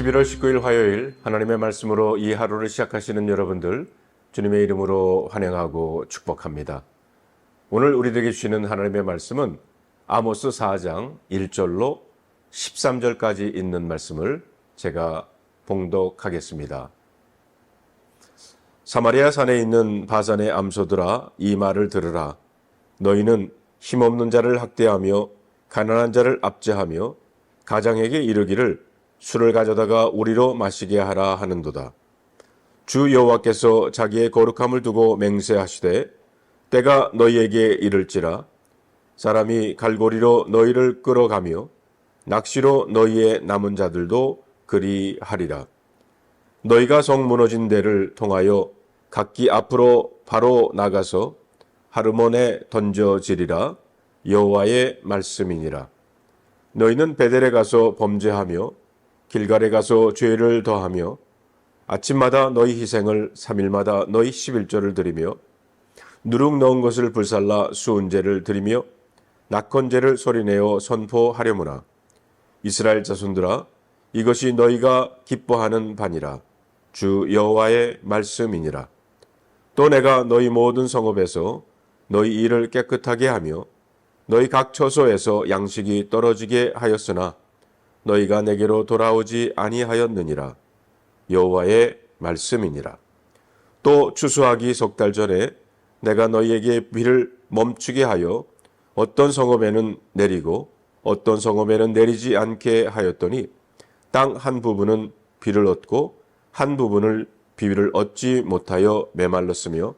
11월 19일 화요일 하나님의 말씀으로 이 하루를 시작하시는 여러분들 주님의 이름으로 환영하고 축복합니다. 오늘 우리들에게 주시는 하나님의 말씀은 아모스 4장 1절로 13절까지 있는 말씀을 제가 봉독하겠습니다. 사마리아 산에 있는 바산의 암소들아 이 말을 들으라 너희는 힘없는 자를 학대하며 가난한 자를 압제하며 가장에게 이르기를 술을 가져다가 우리로 마시게 하라 하는도다. 주 여호와께서 자기의 거룩함을 두고 맹세하시되 때가 너희에게 이를지라 사람이 갈고리로 너희를 끌어가며 낚시로 너희의 남은 자들도 그리하리라. 너희가 성 무너진 데를 통하여 각기 앞으로 바로 나가서 하르몬에 던져지리라 여호와의 말씀이니라. 너희는 베델에 가서 범죄하며 길갈에 가서 죄를 더하며 아침마다 너희 희생을 3일마다 너희 11조를 드리며 누룩 넣은 것을 불살라 수은제를 드리며 낙헌제를 소리내어 선포하려무나 이스라엘 자손들아 이것이 너희가 기뻐하는 반이라. 주 여호와의 말씀이니라. 또 내가 너희 모든 성읍에서 너희 일을 깨끗하게 하며 너희 각 처소에서 양식이 떨어지게 하였으나 너희가 내게로 돌아오지 아니하였느니라. 여호와의 말씀이니라. 또 추수하기 석 달 전에 내가 너희에게 비를 멈추게 하여 어떤 성읍에는 내리고 어떤 성읍에는 내리지 않게 하였더니 땅 한 부분은 비를 얻고 한 부분을 비를 얻지 못하여 메말랐으며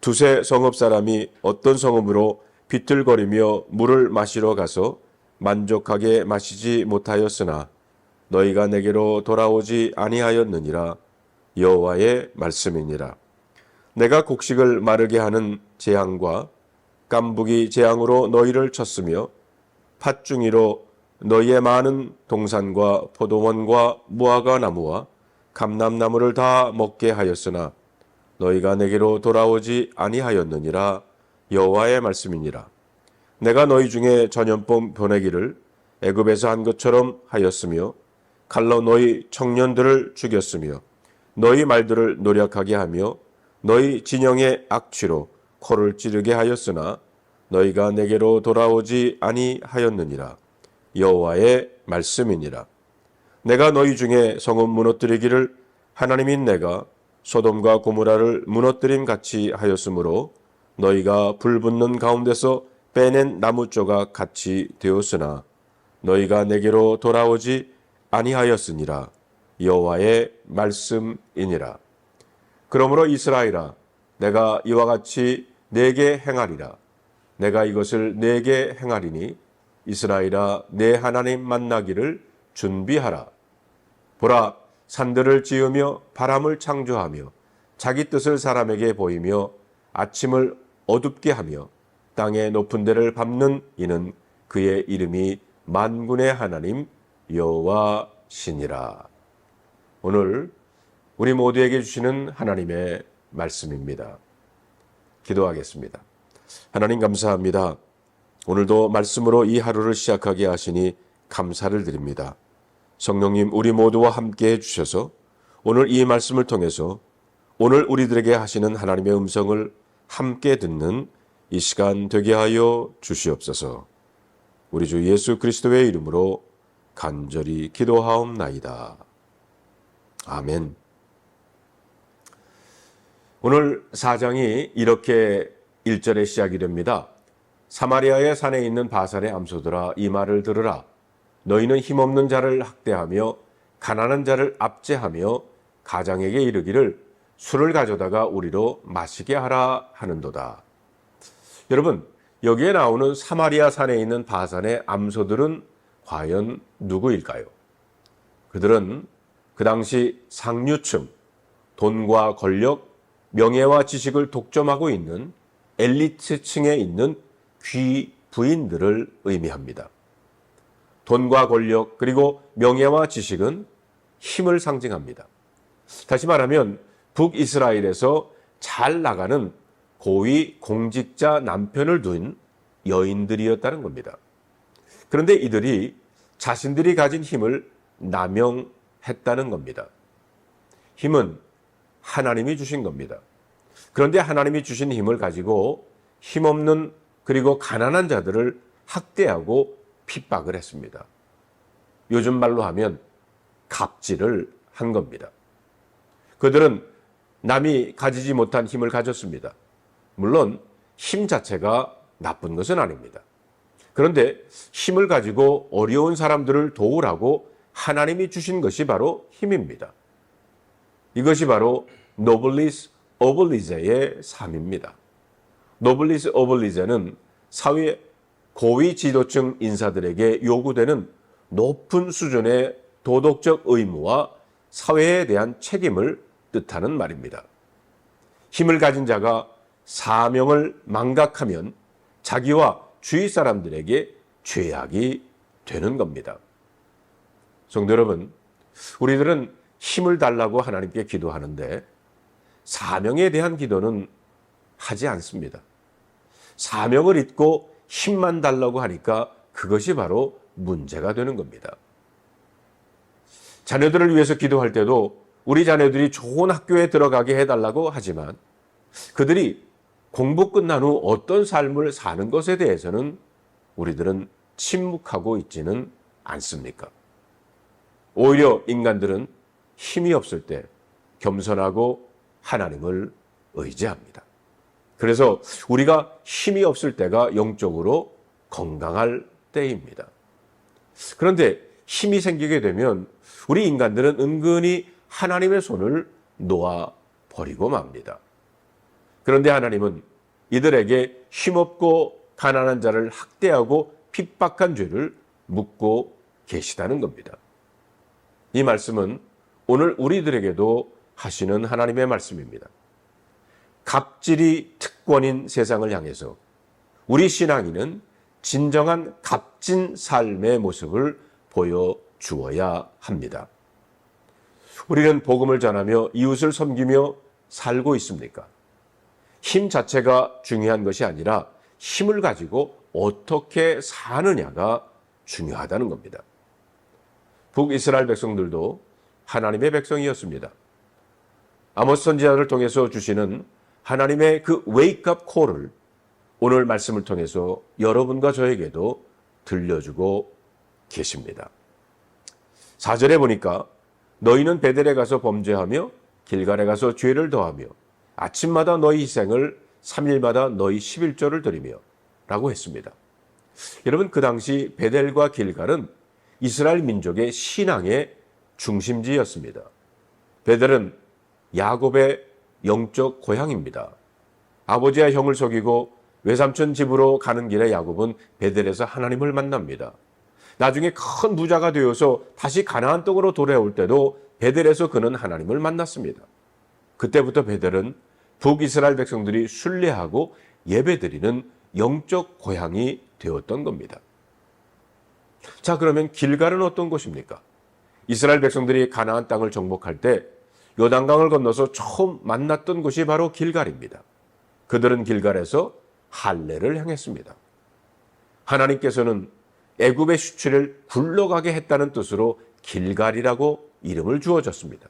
두세 성읍 사람이 어떤 성읍으로 비틀거리며 물을 마시러 가서 만족하게 마시지 못하였으나 너희가 내게로 돌아오지 아니하였느니라 여호와의 말씀이니라. 내가 곡식을 마르게 하는 재앙과 깐부기 재앙으로 너희를 쳤으며 팥중이로 너희의 많은 동산과 포도원과 무화과 나무와 감람나무를 다 먹게 하였으나 너희가 내게로 돌아오지 아니하였느니라 여호와의 말씀이니라 내가 너희 중에 전염병 보내기를 애굽에서 한 것처럼 하였으며 칼로 너희 청년들을 죽였으며 너희 말들을 노력하게 하며 너희 진영의 악취로 코를 찌르게 하였으나 너희가 내게로 돌아오지 아니하였느니라. 여호와의 말씀이니라. 내가 너희 중에 성읍 무너뜨리기를 하나님인 내가 소돔과 고무라를 무너뜨림 같이 하였으므로 너희가 불붙는 가운데서 빼낸 나무 조각 같이 되었으나 너희가 내게로 돌아오지 아니하였으니라. 여호와의 말씀이니라. 그러므로 이스라엘아 내가 이와 같이 내게 행하리라. 내가 이것을 내게 행하리니 이스라엘아 내 하나님 만나기를 준비하라. 보라 산들을 지으며 바람을 창조하며 자기 뜻을 사람에게 보이며 아침을 어둡게 하며 땅의 높은 데를 밟는 이는 그의 이름이 만군의 하나님 여호와시니라. 오늘 우리 모두에게 주시는 하나님의 말씀입니다. 기도하겠습니다. 하나님 감사합니다. 오늘도 말씀으로 이 하루를 시작하게 하시니 감사를 드립니다. 성령님 우리 모두와 함께 해 주셔서 오늘 이 말씀을 통해서 오늘 우리들에게 하시는 하나님의 음성을 함께 듣는 이 시간 되게 하여 주시옵소서. 우리 주 예수 그리스도의 이름으로 간절히 기도하옵나이다. 아멘. 오늘 사장이 이렇게 1절에 시작이 됩니다. 사마리아의 산에 있는 바산의 암소들아 이 말을 들으라. 너희는 힘없는 자를 학대하며 가난한 자를 압제하며 가장에게 이르기를 술을 가져다가 우리로 마시게 하라 하는도다. 여러분, 여기에 나오는 사마리아 산에 있는 바산의 암소들은 과연 누구일까요? 그들은 그 당시 상류층, 돈과 권력, 명예와 지식을 독점하고 있는 엘리트층에 있는 귀 부인들을 의미합니다. 돈과 권력 그리고 명예와 지식은 힘을 상징합니다. 다시 말하면 북이스라엘에서 잘 나가는 고위 공직자 남편을 둔 여인들이었다는 겁니다. 그런데 이들이 자신들이 가진 힘을 남용 했다는 겁니다. 힘은 하나님이 주신 겁니다. 그런데 하나님이 주신 힘을 가지고 힘없는 그리고 가난한 자들을 학대하고 핍박을 했습니다. 요즘 말로 하면 갑질을 한 겁니다. 그들은 남이 가지지 못한 힘을 가졌습니다. 물론 힘 자체가 나쁜 것은 아닙니다. 그런데 힘을 가지고 어려운 사람들을 도우라고 하나님이 주신 것이 바로 힘입니다. 이것이 바로 노블리스 오블리제의 삶입니다. 노블리스 오블리제는 사회 고위 지도층 인사들에게 요구되는 높은 수준의 도덕적 의무와 사회에 대한 책임을 뜻하는 말입니다. 힘을 가진 자가 사명을 망각하면 자기와 주위 사람들에게 죄악이 되는 겁니다. 성도 여러분, 우리들은 힘을 달라고 하나님께 기도하는데 사명에 대한 기도는 하지 않습니다. 사명을 잊고 힘만 달라고 하니까 그것이 바로 문제가 되는 겁니다. 자녀들을 위해서 기도할 때도 우리 자녀들이 좋은 학교에 들어가게 해달라고 하지만 그들이 공부 끝난 후 어떤 삶을 사는 것에 대해서는 우리들은 침묵하고 있지는 않습니까? 오히려 인간들은 힘이 없을 때 겸손하고 하나님을 의지합니다. 그래서 우리가 힘이 없을 때가 영적으로 건강할 때입니다. 그런데 힘이 생기게 되면 우리 인간들은 은근히 하나님의 손을 놓아 버리고 맙니다. 그런데 하나님은 이들에게 힘없고 가난한 자를 학대하고 핍박한 죄를 묻고 계시다는 겁니다. 이 말씀은 오늘 우리들에게도 하시는 하나님의 말씀입니다. 갑질이 특권인 세상을 향해서 우리 신앙인은 진정한 값진 삶의 모습을 보여주어야 합니다. 우리는 복음을 전하며 이웃을 섬기며 살고 있습니까? 힘 자체가 중요한 것이 아니라 힘을 가지고 어떻게 사느냐가 중요하다는 겁니다. 북이스라엘 백성들도 하나님의 백성이었습니다. 아모스 선지자를 통해서 주시는 하나님의 그 웨이크업 콜을 오늘 말씀을 통해서 여러분과 저에게도 들려주고 계십니다. 4절에 보니까 너희는 베델에 가서 범죄하며 길갈에 가서 죄를 더하며 아침마다 너희 희생을 3일마다 너희 11조를 드리며 라고 했습니다. 여러분 그 당시 베델과 길갈은 이스라엘 민족의 신앙의 중심지였습니다. 베델은 야곱의 영적 고향입니다. 아버지와 형을 속이고 외삼촌 집으로 가는 길에 야곱은 베델에서 하나님을 만납니다. 나중에 큰 부자가 되어서 다시 가나안 땅으로 돌아올 때도 베델에서 그는 하나님을 만났습니다. 그때부터 베델은 북이스라엘 백성들이 순례하고 예배드리는 영적 고향이 되었던 겁니다. 자, 그러면 길갈은 어떤 곳입니까? 이스라엘 백성들이 가나안 땅을 정복할 때 요단강을 건너서 처음 만났던 곳이 바로 길갈입니다. 그들은 길갈에서 할례를 향했습니다. 하나님께서는 애굽의 수출을 굴러가게 했다는 뜻으로 길갈이라고 이름을 주어졌습니다.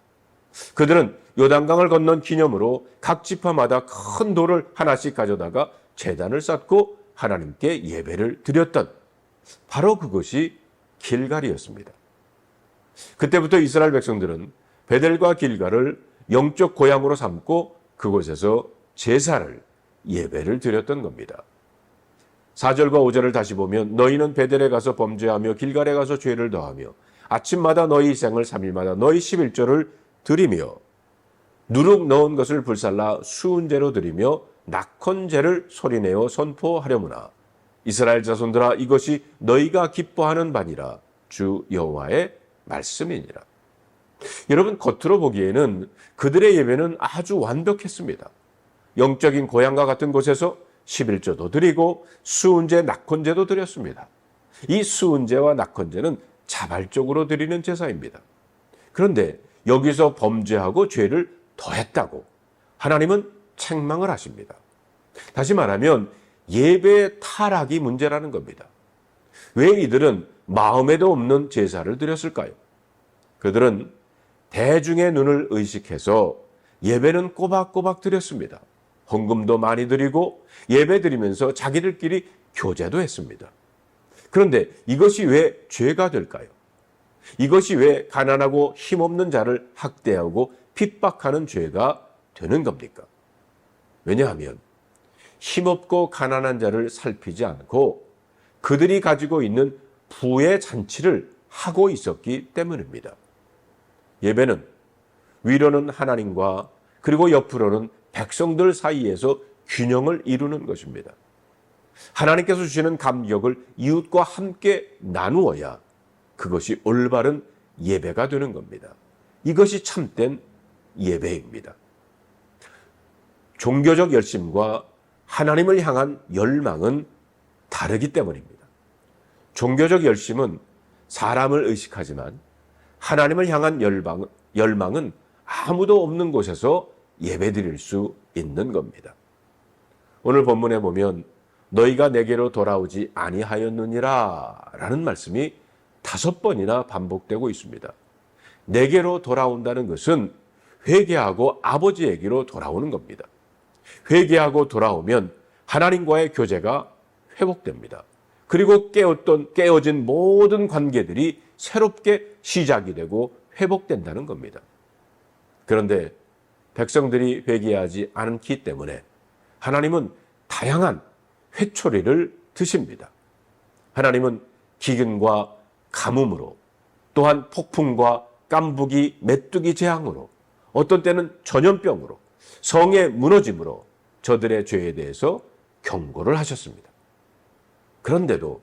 그들은 요단강을 건넌 기념으로 각 지파마다 큰 돌을 하나씩 가져다가 재단을 쌓고 하나님께 예배를 드렸던 바로 그것이 길갈이었습니다. 그때부터 이스라엘 백성들은 베델과 길갈을 영적 고향으로 삼고 그곳에서 제사를 예배를 드렸던 겁니다. 4절과 5절을 다시 보면 너희는 베델에 가서 범죄하며 길갈에 가서 죄를 더하며 아침마다 너희 생을 3일마다 너희 11조를 드리며 누룩 넣은 것을 불살라 수은제로 드리며 낙헌제를 소리내어 선포하려무나 이스라엘 자손들아 이것이 너희가 기뻐하는 바니라 주 여호와의 말씀이니라. 여러분 겉으로 보기에는 그들의 예배는 아주 완벽했습니다. 영적인 고향과 같은 곳에서 11조도 드리고 수은제, 낙헌제도 드렸습니다. 이 수은제와 낙헌제는 자발적으로 드리는 제사입니다. 그런데 여기서 범죄하고 죄를 더했다고 하나님은 책망을 하십니다. 다시 말하면 예배의 타락이 문제라는 겁니다. 왜 이들은 마음에도 없는 제사를 드렸을까요? 그들은 대중의 눈을 의식해서 예배는 꼬박꼬박 드렸습니다. 헌금도 많이 드리고 예배 드리면서 자기들끼리 교제도 했습니다. 그런데 이것이 왜 죄가 될까요? 이것이 왜 가난하고 힘없는 자를 학대하고 핍박하는 죄가 되는 겁니까? 왜냐하면 힘없고 가난한 자를 살피지 않고 그들이 가지고 있는 부의 잔치를 하고 있었기 때문입니다. 예배는 위로는 하나님과 그리고 옆으로는 백성들 사이에서 균형을 이루는 것입니다. 하나님께서 주시는 감격을 이웃과 함께 나누어야 그것이 올바른 예배가 되는 겁니다. 이것이 참된 예배입니다. 종교적 열심과 하나님을 향한 열망은 다르기 때문입니다. 종교적 열심은 사람을 의식하지만 하나님을 향한 열망, 열망은 아무도 없는 곳에서 예배 드릴 수 있는 겁니다. 오늘 본문에 보면 너희가 내게로 돌아오지 아니하였느니라 라는 말씀이 다섯 번이나 반복되고 있습니다. 내게로 돌아온다는 것은 회개하고 아버지에게로 돌아오는 겁니다. 회개하고 돌아오면 하나님과의 교제가 회복됩니다. 그리고 깨었던 깨어진 모든 관계들이 새롭게 시작이 되고 회복된다는 겁니다. 그런데 백성들이 회개하지 않기 때문에 하나님은 다양한 회초리를 드십니다. 하나님은 기근과 가뭄으로 또한 폭풍과 깐부기, 메뚜기 재앙으로 어떤 때는 전염병으로 성의 무너짐으로 저들의 죄에 대해서 경고를 하셨습니다. 그런데도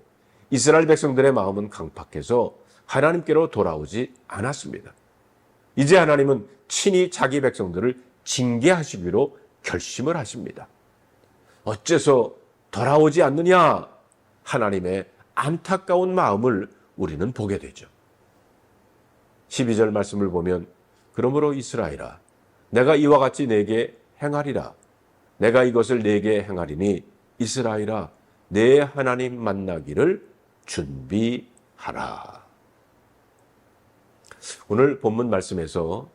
이스라엘 백성들의 마음은 강팍해서 하나님께로 돌아오지 않았습니다. 이제 하나님은 친히 자기 백성들을 징계하시기로 결심을 하십니다. 어째서 돌아오지 않느냐? 하나님의 안타까운 마음을 우리는 보게 되죠. 12절 말씀을 보면 그러므로 이스라엘아 내가 이와 같이 내게 행하리라 내가 이것을 내게 행하리니 이스라엘아 내 하나님 만나기를 준비하라. 오늘 본문 말씀에서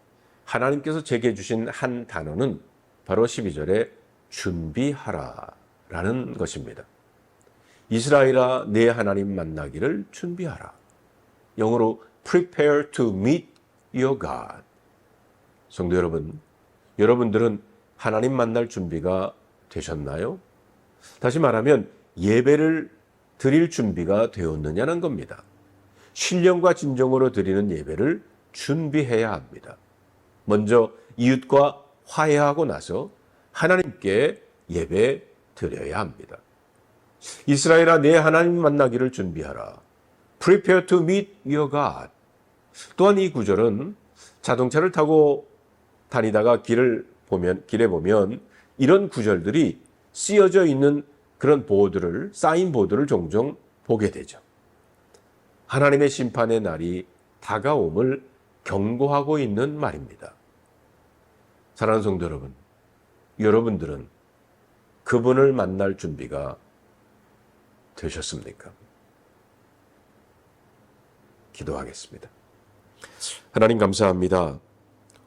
하나님께서 제게 주신 한 단어는 바로 12절에 준비하라 라는 것입니다. 이스라엘아 내 하나님 만나기를 준비하라. 영어로 prepare to meet your God. 성도 여러분, 여러분들은 하나님 만날 준비가 되셨나요? 다시 말하면 예배를 드릴 준비가 되었느냐는 겁니다. 신령과 진정으로 드리는 예배를 준비해야 합니다. 먼저 이웃과 화해하고 나서 하나님께 예배 드려야 합니다. 이스라엘아 내 하나님 만나기를 준비하라. Prepare to meet your God. 또한 이 구절은 자동차를 타고 다니다가 길을 보면 길에 보면 이런 구절들이 쓰여져 있는 그런 보드를 사인 보드를 종종 보게 되죠. 하나님의 심판의 날이 다가옴을 경고하고 있는 말입니다. 사랑하는 성도 여러분, 여러분들은 그분을 만날 준비가 되셨습니까? 기도하겠습니다. 하나님 감사합니다.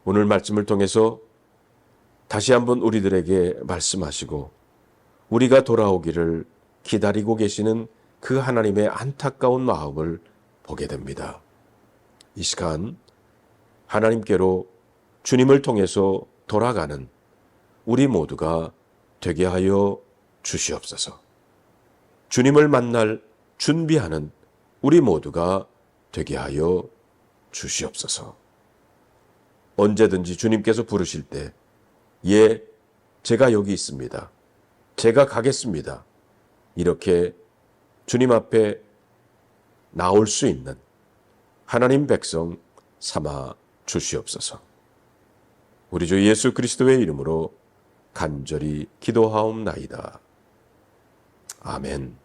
오늘 말씀을 통해서 다시 한번 우리들에게 말씀하시고 우리가 돌아오기를 기다리고 계시는 그 하나님의 안타까운 마음을 보게 됩니다. 이 시간 하나님께로 주님을 통해서 돌아가는 우리 모두가 되게 하여 주시옵소서. 주님을 만날 준비하는 우리 모두가 되게 하여 주시옵소서. 언제든지 주님께서 부르실 때, 예, 제가 여기 있습니다. 제가 가겠습니다. 이렇게 주님 앞에 나올 수 있는 하나님 백성 삼아 주시옵소서. 우리 주 예수 그리스도의 이름으로 간절히 기도하옵나이다. 아멘.